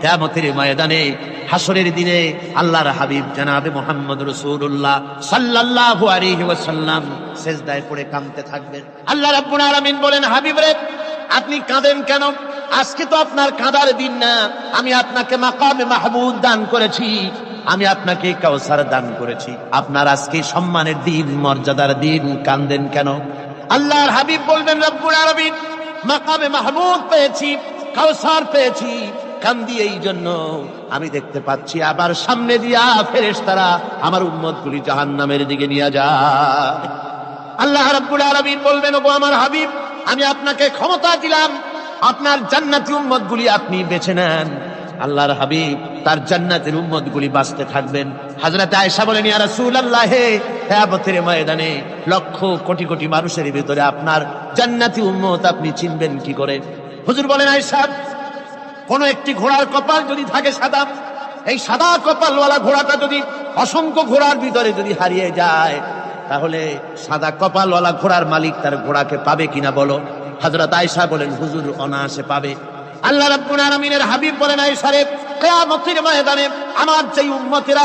কেয়ামতের ময়দানে হাসরের দিনে আল্লাহর হাবিব জানাবে মোহাম্মদ রসুল্লাহ সাল্লাল্লাহু আলাইহি ওয়াসাল্লাম সেজদায় পড়ে কাঁদতে থাকবেন। আল্লাহ রাব্বুল আলামিন বলেন, হাবিব রে, আপনি কাঁদেন কেন? আজকে তো আপনার কাঁদার দিন না। আমি আপনাকে মাকামে মাহমুদ দান করেছি। আমি আপনাকে কাউসার দান করেছি। আপনার আজকে সম্মানের দিন, মর্যাদার দিন। কান্দেন কেন? আল্লাহর হাবিব বলবেন, রব্বুল আলামিন, মাকামে মাহমুদ পেয়েছি কাউসার পেয়েছি। কান্দি এই জন্য আমি দেখতে পাচ্ছি, আবার সামনে দিয়া ফেরেশতারা আমার উম্মত গুলি জাহান নামের দিকে নিয়ে যায়। আল্লাহ রাব্বুল আলামিন বলবেন, ওগো আমার হাবিব, আমি আপনাকে ক্ষমতা দিলাম, আপনার জান্নাতি উম্মত গুলি আপনি বেছে নেন। আল্লাহর হাবিব তার জান্নাতের উম্মত গুলি বাঁচতে থাকবেন। হাজরত আয়েশা বলেন, ইয়া রাসূলুল্লাহ, হে কিয়ামতের ময়দানে লক্ষ কোটি কোটি মানুষের ভিতরে আপনার জান্নাতি উম্মত আপনি চিনবেন কি করে? হুজুর বলেন, আয়েশা কোন একটি ঘোড়ার কপাল যদি থাকে সাদা, এই সাদা কপালওয়ালা ঘোড়াটা যদি অসংখ্য ঘোড়ার ভিতরে যদি হারিয়ে যায়, তাহলে সাদা কপালওয়ালা ঘোড়ার মালিক তার ঘোড়াকে পাবে কিনা বলো? হযরত আয়েশা বলেন, হুজুর, অনায়াসে পাবে। আল্লাহ রাব্বুল আলামিনের হাবিব বলেন, আয়েশা রে, কিয়ামতের ময়দানে আমার যেই উম্মতেরা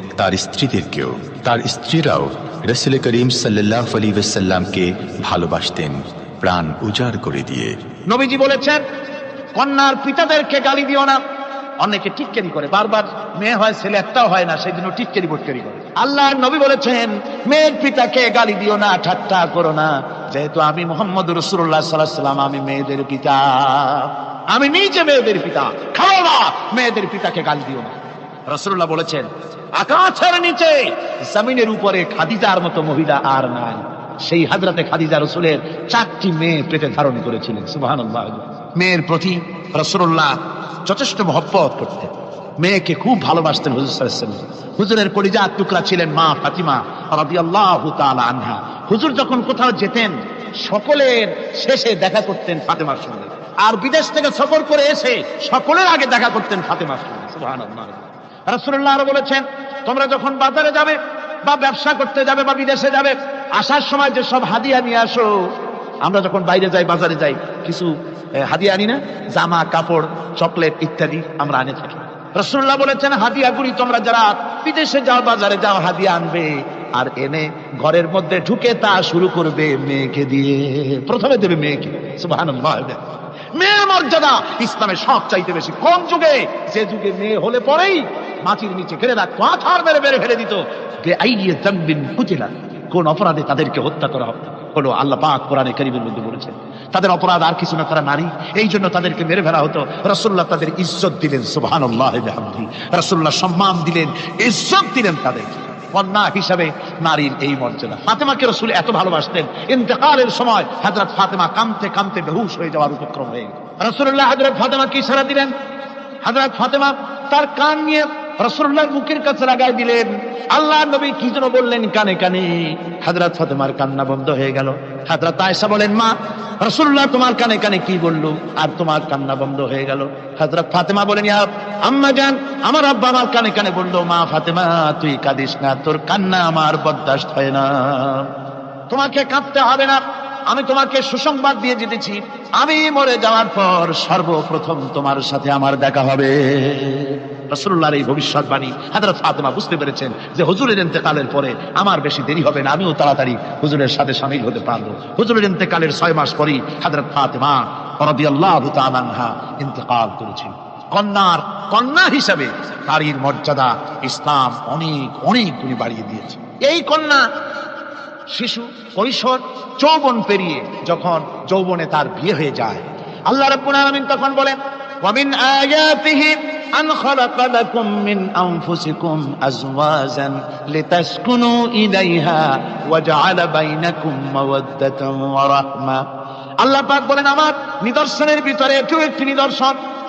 তার স্ত্রীদেরকেও, তার স্ত্রীরাও রসুল করিম সাল্লাহ আলী ভালোবাসতেন, প্রাণ উজাড় করে দিয়ে। নবীজি বলেছেন, কন্যার পিতাদেরকে গালি দিও না। অনেকে টিক্কেরি করে। বারবার মেয়ে হয়, ছেলে একটাও হয় না সেই জন্য টিক্কেরি বটকেরি করে। আল্লাহর নবী বলেছেন, মেয়ের পিতাকে গালি দিও না, ঠাট্টা করো না। যেহেতু আমি মোহাম্মদ রসুল্লাহ সাল্লাম আমি মেয়েদের পিতা। আমি নিজে মেয়েদের পিতা। খাও না, মেয়েদের পিতাকে গালি দিও না। রসুল্লাহ বলেছেন, আকাশের নিচে জমিনের উপরে খাদিজার মতো মহিলা আর নাই। সেই হাজরাতে খাদিজা রসুলের চারটি মেয়ে পেটে ধারণ করেছিলেন। সুবাহ মেয়ের প্রতি রসুল্লাহ যথেষ্ট মহব্বত করতেন। মেয়েকে খুব ভালোবাসতেন হুজুর সাল্লাল্লাহু হুজুরের কলিজা টুকরা ছিলেন মা ফাতিমা রাদিয়াল্লাহু তাআলা আনহা। হুজুর যখন কোথাও যেতেন, সকলের শেষে দেখা করতেন ফাতেমার সঙ্গে। আর বিদেশ থেকে সফর করে এসে সকলের আগে দেখা করতেন ফাতেমার সঙ্গে। সুবহানাল্লাহ। রাসূলুল্লাহ আরও বলেছেন, তোমরা যখন বাজারে যাবে বা ব্যবসা করতে যাবে বা বিদেশে যাবে, আসার সময় যে সব হাদিয়া নিয়ে আসো, আমরা যখন বাইরে যাই, বাজারে যাই, কিছু হাদিয়া আনি না, জামা, কাপড়, চকলেট ইত্যাদি আমরা আনে থাকি। রসুল্লাহ বলেছেন হাদিয়া হাদিয়াগুলি তোমরা যারা বিদেশে যাও, বাজারে যাও, হাদিয়া আনবে, আর এনে ঘরের মধ্যে ঢুকে তা শুরু করবে মেয়েকে দিয়ে। প্রথমে দেবে মেয়েকে, সুবহানাল্লাহ। মেয়ের মর্যাদা ইসলামের সব চাইতে বেশি কোন যুগে। যে যুগে মেয়ে হলে পরেই মাটির নিচে ঘিরে রাখতো আছার মেরে মেরে ফেলে দিত। বে আইয়ে জাম্বিন কুতিলা কোন অপরাধে তাদেরকে হত্যা করা হলো আল্লাহ পাক কোরআনে কারিমের মধ্যে বলেছেন, তাদের অপরাধ আর কিছু না তারা নারী। এই জন্য তাদেরকে মেরে ফেলা হতো। রসুল্লাহ তাদের ইজ্জত দিলেন সুবাহান রসুল্লাহ সম্মান দিলেন, ইজ্জত দিলেন তাদের কন্যা হিসাবে নারীর এই মর্যাদা। ফাতেমাকে রসুল এত ভালোবাসতেন। ইন্তেকালের সময় হাজরত ফাতেমা কামতে কামতে বেহুশ হয়ে যাওয়ার উপক্রম হয়ে গেল। রসুল্লাহ হাজরত ফাতেমাকে ইশারা দিলেন? হাজরত ফাতেমা তার কান নিয়ে রসুল্লাহর মুখের কাছে লাগাই দিলেন। আল্লাহ নবী কি যেন বললেন কানে কানে। হাজরত ফাতেমার কান্না বন্ধ হয়ে গেল। হাজরত আয়েশা বলেন, মা রসুল্লাহ তোমার কানে কানে কি বলল? আর তোমার কান্না বন্ধ হয়ে গেল। হাজরত ফাতেমা বলেন, ইয়া আম্মা জান, আমার আব্বা আমার কানে কানে বলল, মা ফাতেমা, তুই কাঁদিস না, তোর কান্না আমার বরদাস্ত হয় না। তোমাকে কাঁদতে হবে না, আমি তোমাকে সুসংবাদ দিয়ে জিতেছি। আমি মরে যাওয়ার পর সর্বপ্রথম তোমার সাথে আমার দেখা হবে। রসুল্লাহর এই ভবিষ্যৎবাণী হাজরত ফাতেমা বুঝতে পেরেছেন যে হুজুরের ইন্তেকালের পরে আমার বেশি দেরি হবে না, আমিও তাড়াতাড়ি হুজুরের সাথে সামিল হতে পারব। হুজুরের ইন্তেকালের ছয় মাস পরই হাজরত ফাতেমা রাদিয়াল্লাহু আল্লাহ ইন্তেকাল করেছেন কন্যার কন্যা হিসাবে নারীর মর্যাদা ইসলাম অনেক অনেক গুণে বাড়িয়ে দিয়েছে। এই কন্যা শিশু, কৈশোর, যৌবন পেরিয়ে যখন যৌবনে তার বিয়ে হয়ে যায়, আল্লাহ রাব্বুল আলামিন তখন বলেন ওয়া জাআলা বাইনাকুম মাওয়াদ্দাতান ওয়া রাহমা। আল্লাহ পাক বলেন, আমার নিদর্শনের ভিতরে এটিও একটি নিদর্শন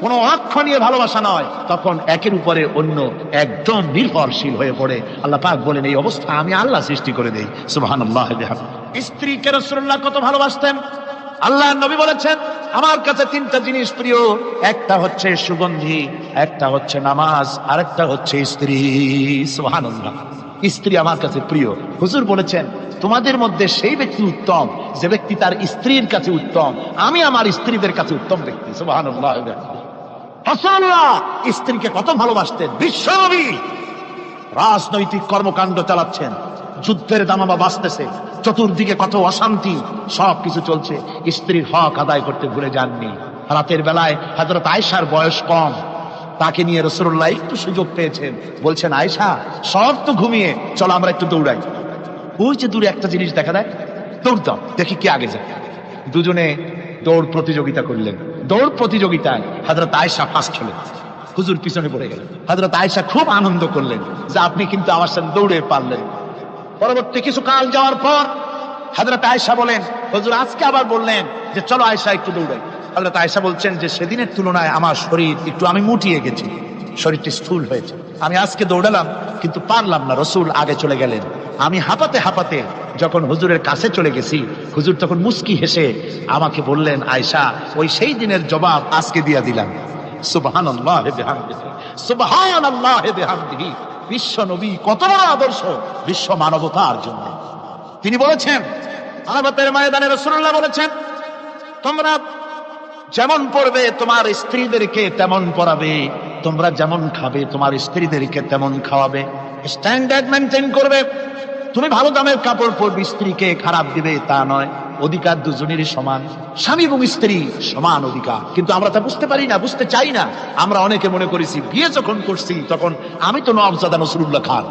কোনো অক্ষ নিয়ে ভালোবাসা নয়। তখন একের উপরে অন্য একদম নির্ভরশীল হয়ে পড়ে। আল্লাহ পাক বলেন, এই অবস্থা আমি আল্লাহ সৃষ্টি করে দেই। সুবাহান স্ত্রীকে রসুল্লাহ কত ভালোবাসতেন? আল্লাহ নবী বলেছেন, আমার কাছে তিনটা জিনিস প্রিয়। একটা হচ্ছে সুগন্ধি, একটা হচ্ছে নামাজ, আরেকটা হচ্ছে স্ত্রী। সুবহানাল্লাহ। স্ত্রী আমার কাছে প্রিয়। হুজুর বলেছেন, তোমাদের মধ্যে সেই ব্যক্তি উত্তম, যে ব্যক্তি তার স্ত্রীর কাছে উত্তম। আমি আমার স্ত্রীদের কাছে উত্তম ব্যক্তি। সুবহানাল্লাহ রাসূলুল্লাহ স্ত্রীকে কত ভালোবাসতেন। বিশ্বনবী রাজনৈতিক কর্মকাণ্ড চালাচ্ছেন। যুদ্ধের দামামা বাঁচতেছে। চতুর্দিকে কত অশান্তি সব কিছু চলছে। স্ত্রীর হক আদায় করতে ভুলে যাননি। রাতের বেলায় হজরত আয়সার বয়স কম। তাকে নিয়ে রসুল্লাহ একটু সুযোগ পেয়েছেন। বলছেন আয়সা সব তো ঘুমিয়ে, চলো আমরা একটু দৌড়াই। ওই যে দূরে একটা জিনিস দেখা দেয়, দৌড় দাও, দেখি কে আগে যায়। দুজনে দৌড় প্রতিযোগিতা করলেন। দৌড় প্রতিযোগিতায় হাজরত আয়সা ফার্স্ট হলেন। হুজুর পিছনে পড়ে গেলেন। হাজরত আয়সা খুব আনন্দ করলেন যে আপনি কিন্তু আমার সাথে দৌড়ে পারলেন। পরবর্তী কিছু কাল যাওয়ার পর হাজরত আয়সা বলেন, হুজুর আজকে আবার বললেন যে চলো আয়সা একটু দৌড়াই। হাজরত আয়সা বলছেন যে সেদিনের তুলনায় আমার শরীর একটু আমি মুটিয়ে গেছি। শরীরটি স্থূল হয়েছে। আমি আজকে দৌড়ালাম কিন্তু পারলাম না। রসুল আগে চলে গেলেন। আমি হাঁপাতে হাঁপাতে যখন হুজুরের কাছে চলে গেছি, হুজুর তখন মুস্কি হেসে আমাকে বললেন আয়সা ওই সেই দিনের জবাব আজকে দিয়া দিলাম। সুবহান আল্লাহ সুবহান আল্লাহ বিশ্ব নবী কত আদর্শ, বিশ্ব মানবতার জন্য। তিনি বলেছেন আরাফাতের ময়দানে রসুল্লাহ বলেছেন, তোমরা যেমন পড়বে, তোমার স্ত্রীদেরকে তেমন পড়াবে। তোমরা যেমন খাবে, তোমার স্ত্রীদেরকে তেমন খাওয়াবে। স্ট্যান্ডার্ড মেনটেন করবে। তুমি ভালো দামের কাপড় পরবে, স্ত্রীকে খারাপ দিবে তা নয়। অধিকার দুজনেরই সমান। স্বামী এবং স্ত্রী সমান অধিকার। কিন্তু আমরা তা বুঝতে পারি না, বুঝতে চাই না। আমরা অনেকে মনে করেছি, বিয়ে যখন করছি, তখন আমি তো নবজাদা নসরুল্লাহ খান।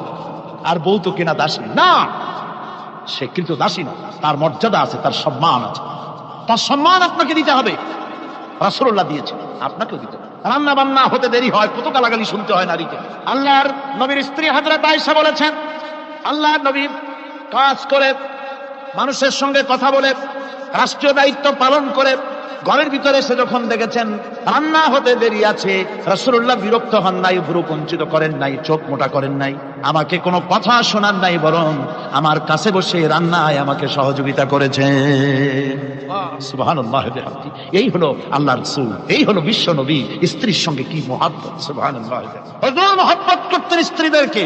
আর বউ তো কেনা দাসী। না! সে কিন্তু দাসী না। তার মর্যাদা আছে, তার সম্মান আছে। তার সম্মান আপনাকে দিতে হবে। রাসূলুল্লাহ দিয়েছে, আপনাকেও দিতে। রান্না বান্না হতে দেরি হয়, কত গালাগালি শুনতে হয় নারীকে। আল্লাহর নবীর স্ত্রী হাজরত আয়েশা বলেছেন আল্লাহর নবী কাজ করে, মানুষের সঙ্গে কথা বলে, রাষ্ট্রীয় দায়িত্ব পালন করে, ঘরের ভিতরে সে যখন দেখেছেন রান্না হতে দেরি আছে রসুল্লাহ বিরক্ত হন নাই, ভুরু কঞ্চিত করেন নাই, চোখ মোটা করেন নাই, আমাকে কোনো কথা শোনান নাই, বরং আমার কাছে বসে রান্নায় আমাকে সহযোগিতা করেছে। এই হলো আল্লাহ রসুল, এই হলো বিশ্ব নবী, স্ত্রীর সঙ্গে কি মহাব্বত মহব্বত করতেন স্ত্রীদেরকে।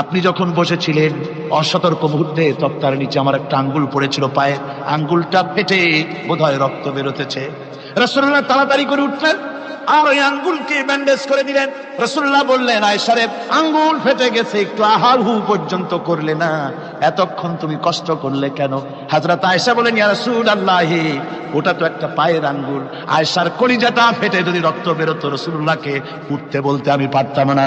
আপনি যখন বসেছিলেন অসতর্ক মুহূর্তে তক্তার নিচে আমার একটা আঙ্গুল পড়েছিল পায়ে আঙ্গুলটা ফেটে বোধহয় রক্ত বেরোতেছে। রসুল্লাহ তাড়াতাড়ি করে উঠলেন আর ওই আঙ্গুলকে ব্যান্ডেজ করে দিলেন। রসুল্লাহ বললেন আয়সারে আঙ্গুল ফেটে গেছে, একটু আহার হু পর্যন্ত করলে না। এতক্ষণ তুমি কষ্ট করলে কেন? হাজরত আয়সা বলেন, ইয়া রসুল আল্লাহ ওটা তো একটা পায়ের আঙ্গুল। আয়সার কলিজাটা ফেটে যদি রক্ত বেরোতো রসুল্লাহকে উঠতে বলতে আমি পারতাম না।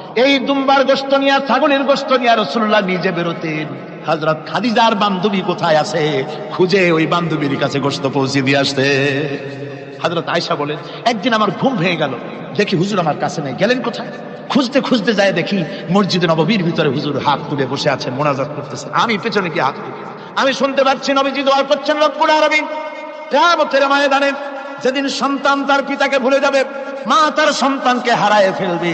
এই দুম্বার গোস্ত নিয়ে, ছাগলের গোস্ত নিয়ে রসুল্লাহ নিজে বেরোতেন। হাজরত খাদিজার বান্ধবী কোথায় আছে, খুঁজে ওই বান্ধবীর কাছে গোস্ত পৌঁছে দিয়ে আসতে। হাজরত আয়সা বলেন একদিন আমার ঘুম ভেঙে গেল। দেখি হুজুর আমার কাছে নেই। গেলেন কোথায়? খুঁজতে খুঁজতে যায়, দেখি মসজিদে নববীর ভিতরে হুজুর হাত তুলে বসে আছেন, মোনাজাত করতেছেন। আমি পেছনে কি হাত আমি শুনতে পাচ্ছি নবীজি দোয়া করছেন রব্বুল আরবিন কেয়ামতের ময়দানে যেদিন সন্তান তার পিতাকে ভুলে যাবে, মা তার সন্তানকে হারায় ফেলবে।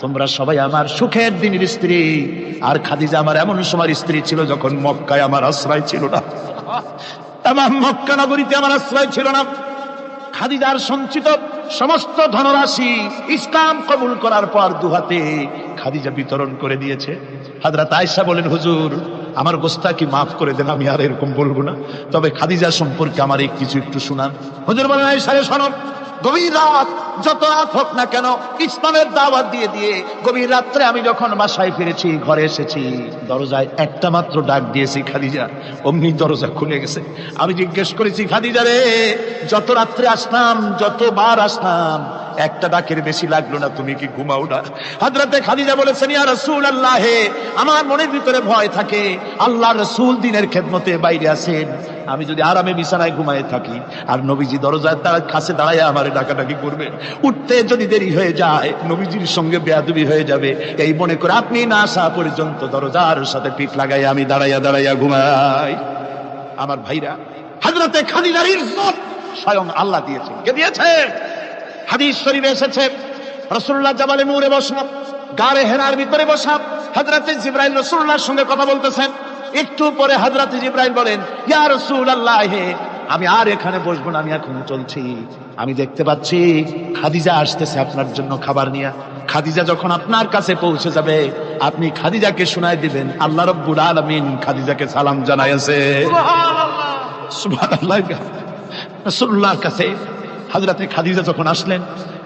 তোমরা সবাই আমার সুখের দিনের স্ত্রী। আর খাদিজা আমার এমন সময় স্ত্রী ছিল যখন মক্কায় আমার আশ্রয় ছিল না। আমার মক্কা নগরীতে আমার আশ্রয় ছিল না। খাদিজার সঞ্চিত সমস্ত ধনরাশি ইসলাম কবুল করার পর দুহাতে খাদিজা বিতরণ করে দিয়েছে। হাজরাত আয়েশা বলেন, হুজুর, আমার গোস্তা কি মাফ করে দেন? আমি আর এরকম বলব না। তবে খাদিজা সম্পর্কে আমার এই কিছু একটু শুনান। হুজুর বলেন আয়েশারে শোনো। গভীর রাত যত রাত হোক না কেন, ইসলামের দাওয়াত দিয়ে দিয়ে গভীর রাত্রে আমি যখন বাসায় ফিরেছি, ঘরে এসেছি, দরজায় একটা মাত্র ডাক দিয়েছি, খাদিজা। অমনি দরজা খুলে গেছে। আমি জিজ্ঞেস করেছি, খাদিজা রে, যত রাত্রে আসলাম, যতবার আসলাম একটা ডাকের বেশি লাগল না, তুমি কি ঘুমাও না? হাজরাতে খাদিজা বলেছেন, ইয়া রাসূল আল্লাহ আমার মনের ভিতরে ভয় থাকে, আল্লাহ রসুল দিনের খেদমতে বাইরে আছেন আমি যদি আরামে বিছানায় ঘুমায় থাকি, আর নবীজি দরজায় তার কাছে দাঁড়ায় আমার ডাকাডাকি করবে, উঠতে যদি দেরি হয়ে যায়, নবীজির সঙ্গে বেয়াদবি হয়ে যাবে, এই মনে করে আপনি না আসা পর্যন্ত দরজার সাথে পিঠ লাগাই আমি দাঁড়াইয়া দাঁড়াইয়া ঘুমাই। আমার ভাইরা হাজরাতে খাদিজার ইজ্জত স্বয়ং আল্লাহ দিয়েছে কে দিয়েছে? হাদিস শরীফে এসেছে রসুল্লাহ জাবালে নূরে বসা গারে হেরার ভিতরে বসা হাজরাতে জিব্রাইল রসুল্লাহর সঙ্গে কথা বলতেছেন। একটু পরে হাজরাতে জিব্রাইল বলেন ইয়া রসুল আল্লাহ আমি আর এখানে বসবো না আমি এখন চলছি। আমি দেখতে পাচ্ছি খাদিজা আসতেছে আপনার জন্য খাবার নিয়ে। খাদিজা যখন আপনার কাছে পৌঁছে যাবে আপনি খাদিজাকে শোনায় দিবেন আল্লাহ রব্বুল আলামিন খাদিজাকে সালাম জানাইছে সুবহানাল্লাহ রাসূলুল্লাহর কাছে হযরতে খাদিজা যখন আসলেন,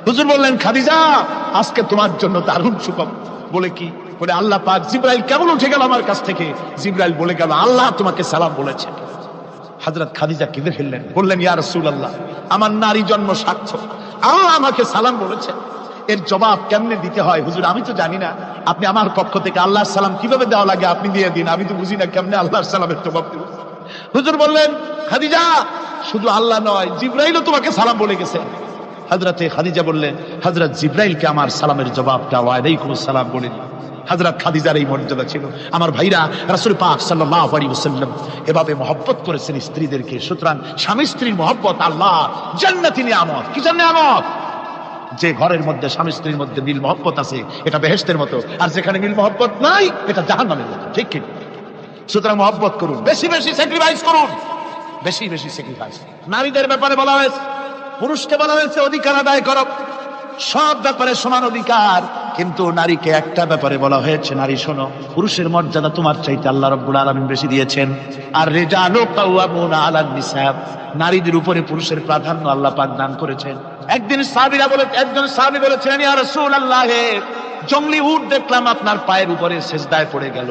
হুজুর বললেন, খাদিজা, আজকে তোমার জন্য দারুণ সুখবর বলে কি? বলে, আল্লাহ পাক জিব্রাইল কেমন উঠে গেল আমার কাছ থেকে? জিব্রাইল বলে গেল, আল্লাহ তোমাকে সালাম বলেছে। হযরত খাদিজা কেঁদে ফেললেন, বললেন, ইয়া রাসূলুল্লাহ, আমার নারী জন্ম সার্থক। আল্লাহ আমাকে সালাম বলেছে। এর জবাব কেমনে দিতে হয়? হুজুর, আমি তো জানি না। আপনি আমার পক্ষ থেকে আল্লাহর সালাম কীভাবে দেওয়া লাগে আপনি দিয়ে দিন। আমি তো বুঝি না কেমনে আল্লাহর সালামের জবাব দেব। হুজুর বললেন, খাদিজা শুধু আল্লাহ নয়, জিব্রাইলও তোমাকে সালাম বলে গেছে। হজরতে খাদিজা বললেন হজরত জিব্রাইলকে আমার সালামের জবাবটা ওয়ালাইকুম সালাম বলে হজরত খাদিজার এই মর্যাদা ছিল। আমার ভাইরা রাসূল পাক সাল্লাল্লাহু আলাইহি ওয়াসাল্লাম এভাবে মহব্বত করেছেন স্ত্রীদেরকে। সুতরাং স্বামী স্ত্রীর মহব্বত আল্লাহ জান্নাতি নিয়ামত। কি জন্য নিয়ামত? যে ঘরের মধ্যে স্বামী স্ত্রীর মধ্যে মিল মহব্বত আছে, এটা বেহেশতের মতো। আর যেখানে মিল মহব্বত নাই, এটা জাহান্নামের মতো। ঠিক কি? সুতরাং মহব্বত করুন, বেশি বেশি স্যাক্রিফাইস করুন। বেশি বেশি স্যাক্রিফাইস নারীদের ব্যাপারে বলা হয়েছে, পুরুষকে বলা হয়েছে, অধিকার আদায় করো। সব ব্যাপারে সমান অধিকার, কিন্তু নারীকে একটা ব্যাপারে বলা হয়েছে, নারী শোনো, পুরুষের মর্যাদা তোমার চাইতে আল্লাহ রব্বুল আলামিন বেশি দিয়েছেন। আর কাওয়ামুনা আলান নারীদের উপরে পুরুষের প্রাধান্য আল্লাহ পাক দান করেছেন। একদিন সাহাবীরা বলে, একজন বলেছিলেন, ইয়া রাসূলুল্লাহ, জঙ্গলি উট দেখলাম আপনার পায়ের উপরে সেজদায় পড়ে গেল।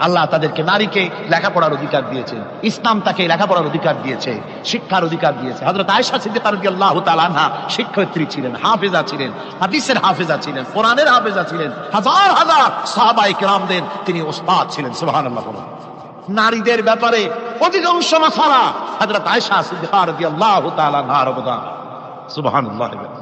আল্লাহ তাদেরকে নারীকে লেখাপড়ার অধিকার দিয়েছেন। ইসলাম তাকে লেখাপড়ার অধিকার দিয়েছে, শিক্ষার অধিকার দিয়েছে। হযরত আয়েশা সিদ্দিকা রাদিয়াল্লাহু তাআলা আনহা শিক্ষয়িত্রী ছিলেন, হাফেজা ছিলেন, হাদিসের হাফেজা ছিলেন, কোরআনের হাফেজা ছিলেন, হাজার হাজার সাহাবায়ে কেরামদের তিনি ওস্তাদ ছিলেন, সুবহানাল্লাহ বলুন। নারীদের ব্যাপারে অধিকাংশ মাসালা হযরত আয়েশা সিদ্দিকা রাদিয়াল্লাহু তাআলা আনহার অবদান। সুবহানাল্লাহ।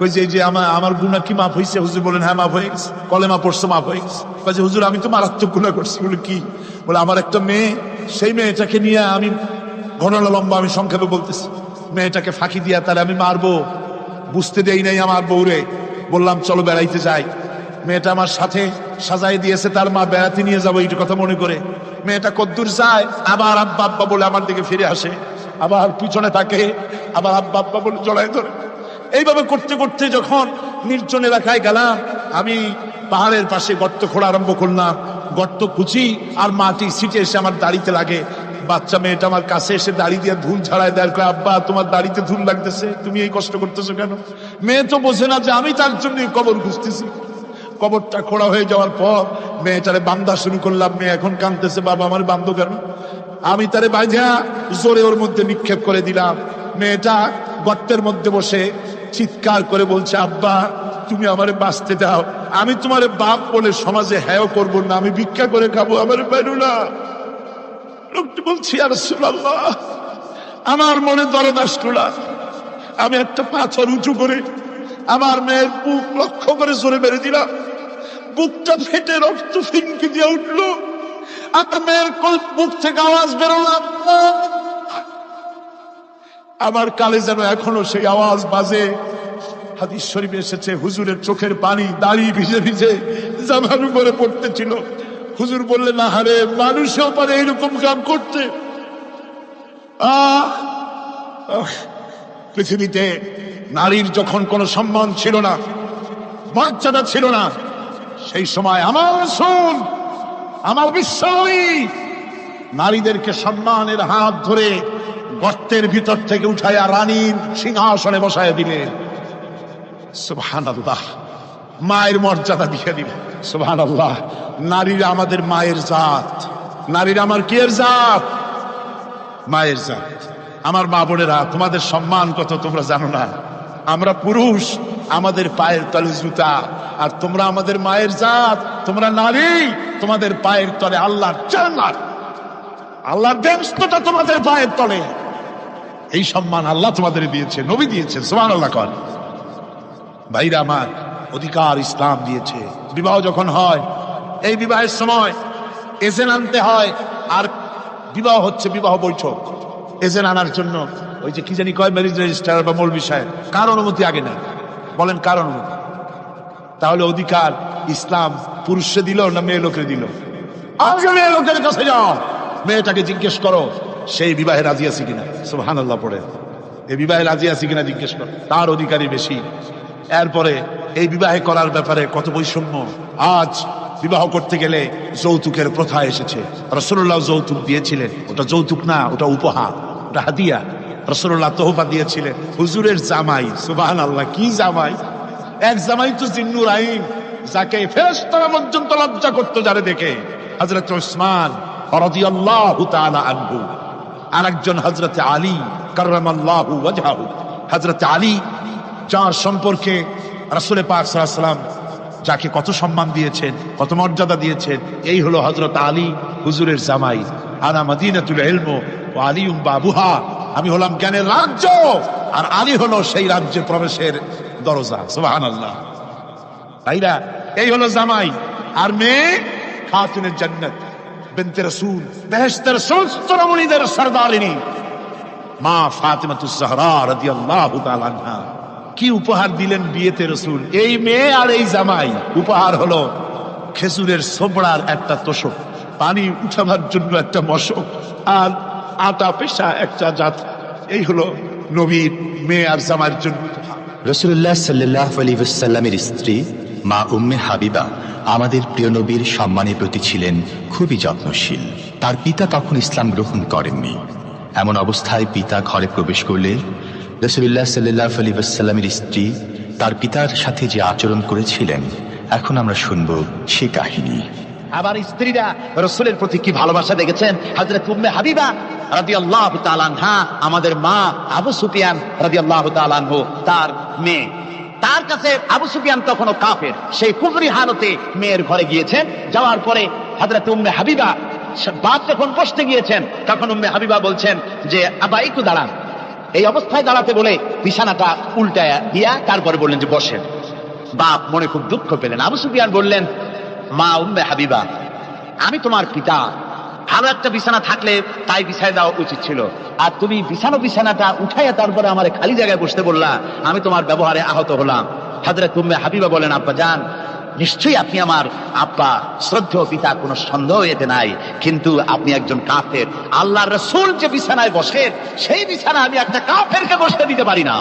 কই যে আমার আমার গুণা কি মাফ হয়েছে হুজুর বলেন হ্যাঁ মাফ হয়ে গেছে। কলেমা পড়ছে, মাফ হয়ে গেছে। যে, হুজুর, আমি তো মারাত্মক গুণা করছি। বলে, কি? বলে, আমার একটা মেয়ে, সেই মেয়েটাকে নিয়ে আমি ঘটনা লম্বা আমি সংক্ষেপে বলতেছি। মেয়েটাকে ফাঁকি দিয়া তাহলে আমি মারবো। বুঝতে দেই নাই আমার বউরে। বললাম, চলো বেড়াইতে যাই। মেয়েটা আমার সাথে সাজাই দিয়েছে, তার মা বেড়াতে নিয়ে যাব এইটা কথা মনে করে। মেয়েটা কদ্দূর যায়, আবার আব্বা আব্বা বলে আমার দিকে ফিরে আসে। আবার পিছনে থাকে, আবার আব্বা আব্বা বলে জড়াই ধরে। এইভাবে করতে করতে যখন নির্জন এলাকায় গেলাম আমি পাহাড়ের পাশে গর্ত খোঁড়া আরম্ভ করলাম। গর্ত কুচি আর মাটি সিটে এসে আমার দাড়িতে লাগে। বাচ্চা মেয়েটা আমার কাছে এসে দাড়ি দিয়ে ধুল ছাড়ায় দেয়। কয়, আব্বা তোমার দাড়িতে ধুল লাগতেছে তুমি এই কষ্ট করতেছো কেন? মেয়ে তো বোঝে না যে আমি তার জন্য কবর খুঁজতেছি। কবরটা খোড়া হয়ে যাওয়ার পর মেয়েটারে বান্ধা শুরু করলাম। মেয়ে এখন কাঁদতেছে বাবা আমার বান্ধ কেন? আমি তারে বাঁধা জোরে ওর মধ্যে নিক্ষেপ করে দিলাম। মেয়েটা গর্তের মধ্যে বসে চিৎকার করে বলছে, আব্বা, তুমি আমারে বাঁচতে দাও। আমি তোমার বাপ বলে সমাজে হ্যাঁ করব না, আমি ভিক্ষা করে খাব, আমার বেরো না। লোকটি বলছি আর আমার মনে দরদ আসলো না। আমি একটা পাথর উঁচু করে আমার মেয়ের বুক লক্ষ্য করে জোরে বেড়ে দিলাম। বুকটা ফেটে রক্ত ফিনকি দিয়ে উঠল। আমার মেয়ের বুক থেকে আওয়াজ বেরোলাম আমার কালে যেন এখনও সেই আওয়াজ বাজে। হাদিস শরীফে এসেছে, হুজুরের চোখের পানি দাড়ি ভিজে ভিজে জামার উপরে পড়তেছিল। হুজুর বললেন না হারে মানুষও পারে এরকম কাম করতে। পৃথিবীতে নারীর যখন কোনো সম্মান ছিল না, মর্যাদা ছিল না, সেই সময় আমার শোন আমার বিশ্বই নারীদেরকে সম্মানের হাত ধরে গর্তের ভিতর থেকে উঠাইয়া রানীর সিংহাসনে বসায় দিলেন সুবহানাল্লাহ। মায়ের মর্যাদা দিয়ে দিবে। সুহান আল্লাহ নারীরা আমাদের মায়ের জাত। নারীরা আমার কি এর জাত? মায়ের জাত। আমার মা বোনেরা, তোমাদের সম্মান কত তোমরা জানো না। আমরা পুরুষ, আমাদের পায়ের তলে জুতা। আর তোমরা আমাদের মায়ের জাত। তোমরা নারী, তোমাদের পায়ের তলে আল্লাহর জান্নাত। আল্লাহর ব্যস্ততা তোমাদের পায়ের তলে। এই সম্মান আল্লাহ তোমাদের দিয়েছে, নবী দিয়েছে সোমান আল্লাহ কর। ভাইরা আমার, অধিকার ইসলাম দিয়েছে। বিবাহ যখন হয়, এই বিবাহের সময় এজেন আনতে হয়, আর বিবাহ হচ্ছে বিবাহ বৈঠক। এজেন আনার জন্য ওই যে কি জানি কয় ম্যারেজ রেজিস্টার বা মৌল বিষয় কার অনুমতি আগে নেই বলেন কার অনুমতি? তাহলে অধিকার ইসলাম পুরুষে দিল না মেয়ে লোকের দিল? আগে মেয়ে লোকের কাছে যাও। মেয়েটাকে জিজ্ঞেস করো, সেই বিবাহে রাজি আছে কিনা? সুহান আল্লাহ পড়ে। এই বিবাহে রাজি আছে কিনা জিজ্ঞেস করো। তার অধিকারই বেশি। এরপরে এই বিবাহে করার ব্যাপারে কত বৈষম্য। আজ বিবাহ করতে গেলে যৌতুকের প্রথা এসেছে। রসুল্লাহ যৌতুক দিয়েছিলেন। ওটা যৌতুক না, ওটা উপহার, ওটা হাদিয়া। রসুল্লাহ তোহফা দিয়েছিলেন। হুজুরের জামাই সুবাহ আল্লাহ কি জামাই? এক জামাই তো জিন্নুর আইন, যাকে ফেরেশতারা পর্যন্ত লজ্জা করতো যারে দেখে। হযরত ওসমান আনহু। আরেকজন হযরত আলী, কাররামাল্লাহু ওয়াজহাহু। হযরত আলী, যার সম্পর্কে রাসূল পাক সাল্লাম যাকে কত সম্মান দিয়েছেন, কত মর্যাদা দিয়েছেন, এই হলো হজরত আলী, হুজুরের জামাই। আনা মদিনাতুল ইলম ওয়া আলিউম বাবুহা। আমি হলাম জ্ঞানের রাজ্য, আর আলী হলো সেই রাজ্যে প্রবেশের দরজা। সুবহানাল্লাহ। ভাইরা এই হলো জামাই। আর মেয়ে, খাতুনের জান্নাত। বিনতে রাসূল বেহেশতের সমস্ত রমণীদের সরদারিনী মা রাদিয়াল্লাহু তাআলা আনহা কি উপহার দিলেন বিয়েতে রসুল? এই মেয়ে আর এই জামাই। উপহার হলো খেজুরের সোবড়ার একটা তোষক পানি উঠাবার জন্য একটা মশক আর আটা পেশা একটা জাত। এই হলো নবীর মেয়ে আর জামাইয়ের জন্য রসুল্লাহ সাল্লাহ আলী সাল্লামের স্ত্রী মা উম্মে হাবিবা আমাদের প্রিয় নবীর সম্মানের প্রতি ছিলেন খুবই যত্নশীল। তার পিতা তখন ইসলাম গ্রহণ করেননি। এমন অবস্থায় পিতা ঘরে প্রবেশ করলে রসুল্লাহ সাল্লাহ আলী স্ত্রী তার পিতার সাথে যে আচরণ করেছিলেন, এখন আমরা শুনব সে কাহিনী। আবার স্ত্রীরা রসুলের প্রতি কি ভালোবাসা দেখেছেন? হাজরত উম্মে হাবিবা রাজি আল্লাহ তালানহা আমাদের মা আবু সুফিয়ান রাজি আল্লাহ তালানহ তার মেয়ে। তার কাছে আবু সুফিয়ান তখনও কাফের। সেই কুফরি হালতে মেয়ের ঘরে গিয়েছেন। যাওয়ার পরে হাজরত উম্মে হাবিবা বাপ যখন বসতে গিয়েছেন, তখন উম্মে হাবিবা বলছেন যে, আবা, একটু দাঁড়ান। এই অবস্থায় দাঁড়াতে বলে বিছানাটা উল্টায়া দিয়া তারপরে বললেন যে, বসেন। বাপ মনে খুব দুঃখ পেলেন। আবু সুফিয়ান বললেন, মা, উম্মে হাবিবা, আমি তোমার পিতা। ভালো একটা বিছানা থাকলে তাই বিছায় দেওয়া উচিত ছিল। আর তুমি বিছানো বিছানাটা উঠাইয়া তারপরে আমার খালি জায়গায় বসতে বললা, আমি তোমার ব্যবহারে আহত হলাম। হাজরে তুমি হাবিবা বলেন, আব্বা যান নিশ্চয়ই আপনি আমার আব্বা, শ্রদ্ধেয় পিতা, কোনো সন্দেহ এতে নাই। কিন্তু আপনি একজন কাফের। আল্লাহ রসুল যে বিছানায় বসেন সেই বিছানা আমি একটা কাফেরকে বসতে দিতে পারি না।